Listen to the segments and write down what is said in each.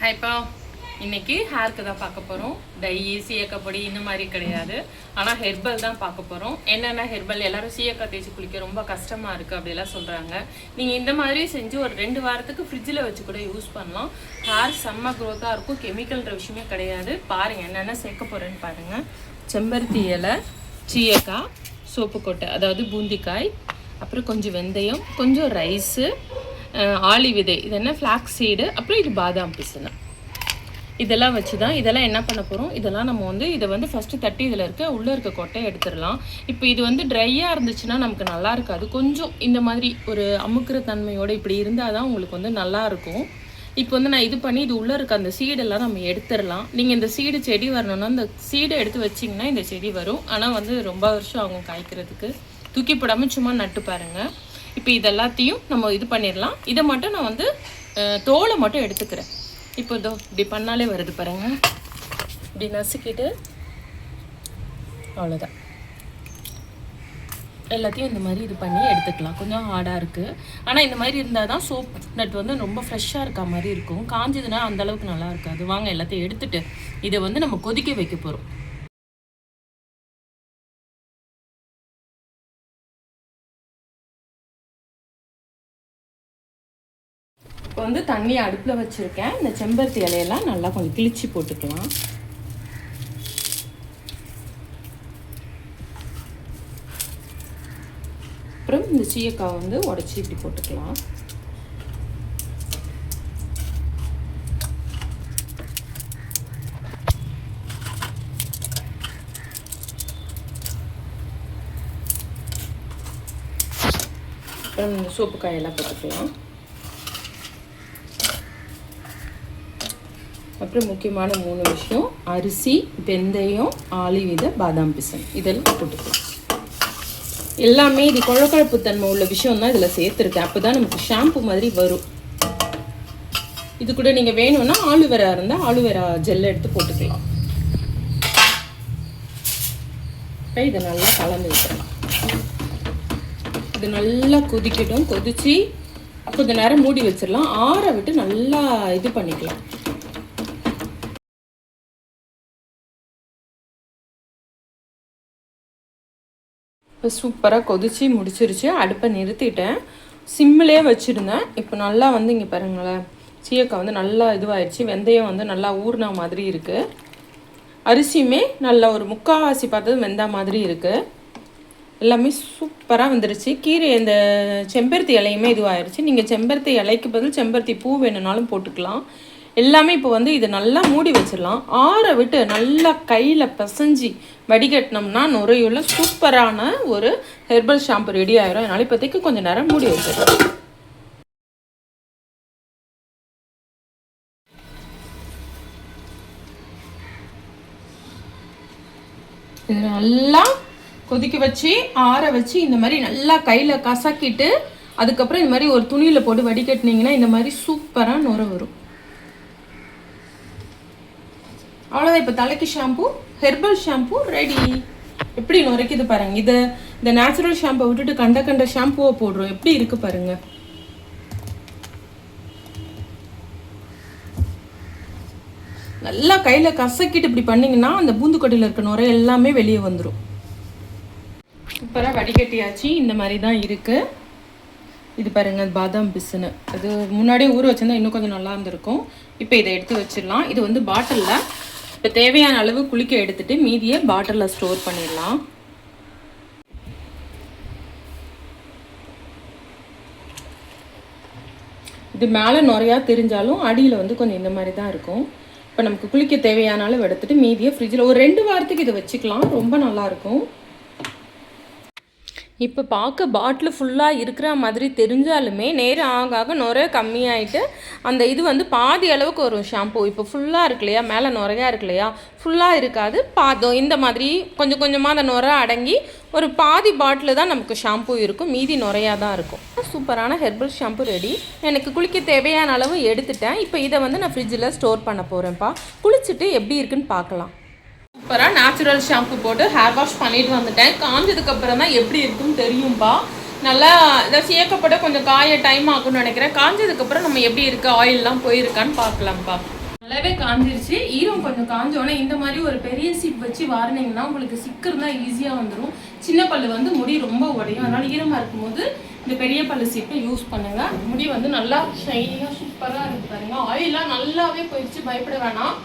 ஹாய்ப்பா இன்னைக்கு ஹேர்க்கு தான் பார்க்க போகிறோம் டை சீயக்கப்பொடி இந்த மாதிரி கிடையாது. ஆனால் ஹெர்பல் தான் பார்க்க போகிறோம் என்னென்ன ஹெர்பல் எல்லாரும் சீயக்காய் தேய்ச்சி குளிக்க ரொம்ப கஷ்டமாக இருக்குது அப்படிலாம் சொல்கிறாங்க நீங்கள் இந்த மாதிரி செஞ்சு ஒரு ரெண்டு வாரத்துக்கு ஃப்ரிட்ஜில் வச்சு கூட யூஸ் பண்ணலாம். ஹேர் செம்ம க்ரோத்தாக இருக்கும். கெமிக்கல்ன்ற விஷயமே கிடையாது. பாருங்கள் என்னென்ன சேர்க்க போகிறேன்னு பாருங்கள் செம்பருத்தி இலை சீயக்காய் சோப்பு கொட்டை அதாவது பூந்திக்காய் அப்புறம் கொஞ்சம் வெந்தயம் கொஞ்சம் ரைஸு ஆளி விதை இது என்ன ஃப்ளாக்ஸ் சீடு அப்புறம் இது பாதாம் பிசுனா. இதெல்லாம் வச்சு தான் இதெல்லாம் என்ன பண்ண போகிறோம் இதெல்லாம் நம்ம வந்து இதை வந்து ஃபஸ்ட்டு தட்டி இதில் இருக்க உள்ளே இருக்க கொட்டையை எடுத்துடலாம். இப்போ இது வந்து ட்ரையாக இருந்துச்சுன்னா நமக்கு நல்லா இருக்காது. கொஞ்சம் இந்த மாதிரி ஒரு அமுக்குற தன்மையோடு இப்படி இருந்தால் தான் உங்களுக்கு வந்து நல்லா இருக்கும். இப்போ வந்து நான் இது பண்ணி இது உள்ளே இருக்க அந்த சீடெல்லாம் நம்ம எடுத்துடலாம். நீங்கள் இந்த சீடு செடி வரணும்னா இந்த சீடை எடுத்து வச்சிங்கன்னா இந்த செடி வரும். ஆனால் வந்து ரொம்ப வருஷம் ஆகும் காய்க்கிறதுக்கு. தூக்கி போடாமல் சும்மா நட்டு பாருங்கள் இப்போ இது எல்லாத்தையும் நம்ம இது பண்ணிடலாம். இதை மட்டும் நான் வந்து தோலை மட்டும் எடுத்துக்கிறேன். இப்போ இதோ இப்படி பண்ணாலே வருது பாருங்கள் இப்படி நசுக்கிட்டு அவ்வளோதான் எல்லாத்தையும் இந்த மாதிரி இது பண்ணி எடுத்துக்கலாம். கொஞ்சம் ஹார்டாக இருக்குது ஆனால் இந்த மாதிரி இருந்தால் தான் சோப் நட் வந்து ரொம்ப ஃப்ரெஷ்ஷாக இருக்க மாதிரி இருக்கும். காஞ்சதுன்னா அந்த அளவுக்கு நல்லா இருக்காது. வாங்க எல்லாத்தையும் எடுத்துட்டு இதை வந்து நம்ம கொதிக்க வைக்க போகிறோம் இப்போ வந்து தண்ணி அடுப்பில் வச்சுருக்கேன். இந்த செம்பருத்தி இலையெல்லாம் நல்லா கொஞ்சம் கிழிச்சு போட்டுக்கலாம். அப்புறம் இந்த சீயக்காய் வந்து உடச்சி இப்படி போட்டுக்கலாம். அப்புறம் இந்த சோப்பு காயெல்லாம் போட்டுக்கலாம். அப்புறம் முக்கியமான மூணு விஷயம் அரிசி வெந்தயம் ஆலிவித பாதாம் பிசன். இதெல்லாம் போட்டுக்கலாம். எல்லாமே இது குழக்கழப்பு தன்மை உள்ள விஷயம் தான் இதில் சேர்த்துருக்கேன் அப்போ தான் நமக்கு ஷாம்பு மாதிரி வரும். இது கூட நீங்கள் வேணும்னா ஆலுவேரா இருந்தால் ஆலுவேரா ஜெல் எடுத்து போட்டுக்கலாம். இப்போ இதை நல்லா கலந்து விட்டுறலாம். இது நல்லா கொதிக்கட்டும். கொதித்து கொஞ்சம் நேரம் மூடி வச்சிடலாம் ஆற விட்டு நல்லா இது பண்ணிக்கலாம். இப்போ சூப்பராக கொதிச்சு முடிச்சிருச்சு. அடுப்பை நிறுத்திட்டேன். சிம்மிலே வச்சுருந்தேன். இப்போ நல்லா வந்து இங்கே பாருங்களேன். சீயக்காய் வந்து நல்லா இதுவாயிடுச்சு. வெந்தயம் வந்து நல்லா ஊறின மாதிரி இருக்குது அரிசியுமே நல்லா ஒரு முக்கால்வாசி பார்த்தது வெந்தா மாதிரி இருக்குது எல்லாமே சூப்பராக வந்துருச்சு. கீரை இந்த செம்பருத்தி இலையுமே இதுவாகிடுச்சு நீங்கள் செம்பருத்தி இலைக்கு பதில் செம்பருத்தி பூ வேணும்னாலும் போட்டுக்கலாம். எல்லாமே இப்போ வந்து இது நல்லா மூடி வச்சிடலாம். ஆற விட்டு நல்லா கையில் பிசைஞ்சி வடிகட்டினோம்னா நுரையுள்ள சூப்பரான ஒரு ஹெர்பல் ஷாம்பு ரெடி ஆயிரும். அதனால இப்போதைக்கு கொஞ்சம் நேரம் மூடி வச்சிடலாம். இது நல்லா கொதிக்க வச்சு ஆற வச்சு இந்த மாதிரி நல்லா கையில் கசக்கிட்டு அதுக்கப்புறம் இந்த மாதிரி ஒரு துணியில் போட்டு வடிகட்டினீங்கன்னா இந்த மாதிரி சூப்பராக நுர வரும். அவ்வளோதான் இப்போ தலைக்கு ஷாம்பு ஹெர்பல் ஷாம்பு ரெடி எப்படி நுரைக்குது பாருங்க. இதை இந்த நேச்சுரல் ஷாம்பை விட்டுட்டு கண்ட கண்ட ஷாம்புவை போடுறோம். எப்படி இருக்கு பாருங்க. நல்லா கையில் கசக்கிட்டு இப்படி பண்ணீங்கன்னா அந்த பூந்துக்கொட்டையில் இருக்க நுரை எல்லாமே வெளியே வந்துடும் சூப்பராக வடிகட்டியாச்சு. இந்த மாதிரி தான் இருக்குது இது பாருங்க பாதாம் பிசுன்னு. அது முன்னாடியே ஊற வச்சிருந்தா இன்னும் கொஞ்சம் நல்லா இருந்திருக்கும். இப்போ இதை எடுத்து வச்சிடலாம். இது வந்து பாட்டிலில் இப்போ தேவையான அளவு குளிக்க எடுத்துட்டு மீதியை பாட்டிலில் ஸ்டோர் பண்ணிடலாம். இது மேலே நிறையா தெரிஞ்சாலும் அடியில் வந்து கொஞ்சம் இந்த மாதிரி தான் இருக்கும். இப்போ நமக்கு குளிக்க தேவையான அளவு எடுத்துட்டு மீதியை ஃப்ரிட்ஜில் ஒரு ரெண்டு வாரத்துக்கு இதை வச்சுக்கலாம். ரொம்ப நல்லா இருக்கும். இப்போ பார்க்க பாட்டில் ஃபுல்லாக இருக்கிற மாதிரி தெரிஞ்சாலுமே நேரம் ஆக ஆக நுரை கம்மியாயிட்டு அந்த இது வந்து பாதி அளவுக்கு வரும் ஷாம்பு இப்போ ஃபுல்லாக இருக்கு இல்லையா? மேலே நுரையா இருக்கு இல்லையா? ஃபுல்லாக இருக்காது பாதம். இந்த மாதிரி கொஞ்சம் கொஞ்சமாக அந்த நுரை அடங்கி ஒரு பாதி பாட்டில் தான் நமக்கு ஷாம்பு இருக்கும். மீதி நுரையாக தான் இருக்கும். சூப்பரான ஹெர்பல் ஷாம்பு ரெடி எனக்கு குளிக்க தேவையான அளவு எடுத்துட்டேன். இப்போ இதை வந்து நான் ஃப்ரிட்ஜில் ஸ்டோர் பண்ண போகிறேன்ப்பா குளிச்சுட்டு எப்படி இருக்குன்னு பார்க்கலாம் சூப்பராக நேச்சுரல் ஷாம்பு போட்டு ஹேர் வாஷ் பண்ணிட்டு வந்துட்டேன். காஞ்சதுக்கப்புறம் தான் எப்படி இருக்குன்னு தெரியும்பா. நல்லா இதை சீயக்கப்பட கொஞ்சம் காய டைம் ஆகும்னு நினைக்கிறேன். காஞ்சதுக்கப்புறம் நம்ம எப்படி இருக்கு? ஆயிலெலாம் போயிருக்கான்னு பார்க்கலாம்ப்பா. நல்லாவே காஞ்சிருச்சு. ஈரம் கொஞ்சம் காஞ்சோடனே இந்த மாதிரி ஒரு பெரிய சிப் வச்சு வாரினீங்கன்னா உங்களுக்கு சிக்கர் தான் ஈஸியாக வந்துடும் சின்ன பல்லு வந்து முடி ரொம்ப உடையும். அதனால் ஈரமாக இருக்கும்போது இந்த பெரிய பல்லு சீப்பை யூஸ் பண்ணுங்கள் முடி வந்து நல்லா ஷைனியாக சூப்பராக இருக்கு பாருங்க. ஆயிலெலாம் நல்லாவே போயிடுச்சு பயப்பட வேணாம்.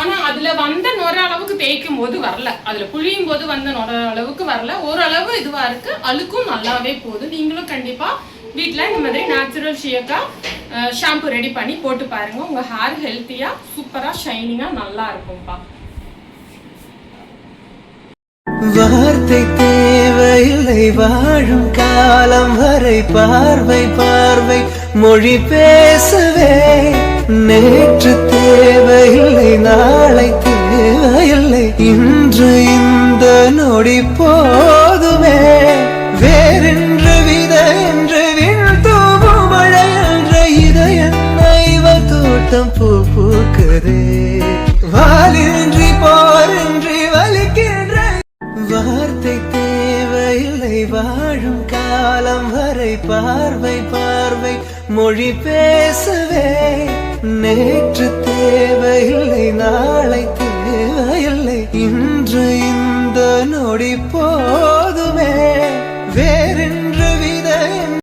ஆனா அதுல வந்த நுர அளவுக்கு தேய்க்கும் போது வரல. அதுல புழியும் போது வந்த நுர அளவுக்கு வரல. ஓரளவு இதுவா இருக்கு. அழுக்கும் நல்லாவே போகுது. நீங்களும் கண்டிப்பா வீட்ல இந்த மாதிரி நேச்சுரல் ஷியக்கா ஷாம்பு ரெடி பண்ணி போட்டு பாருங்க. உங்க ஹேர் ஹெல்த்தியா சூப்பரா ஷைனிங்கா நல்லா இருக்கும்ப்பா. வார்த்தை தேவையில்லை. வாழும் காலம் வரை பார்வை பார்வை. மொழி பேசவே நேற்று தேவையில்லை நாளை தேவையில்லை இன்று இந்த நொடி போதுமே. வேறென்று வித என்று விண் தூவும் மழை என்ற இதயம் நைவ தோட்டம் பூ பூக்குதே. வாலின்றி போரின்றி வலிக்கின்ற வார்த்தை தேவையில்லை வாழும் காலம் வரை பார்வை பார்வை மொழி பேசவே. நேற்று தேவையில்லை நாளை தேவையில்லை. இன்று இந்த நொடி போ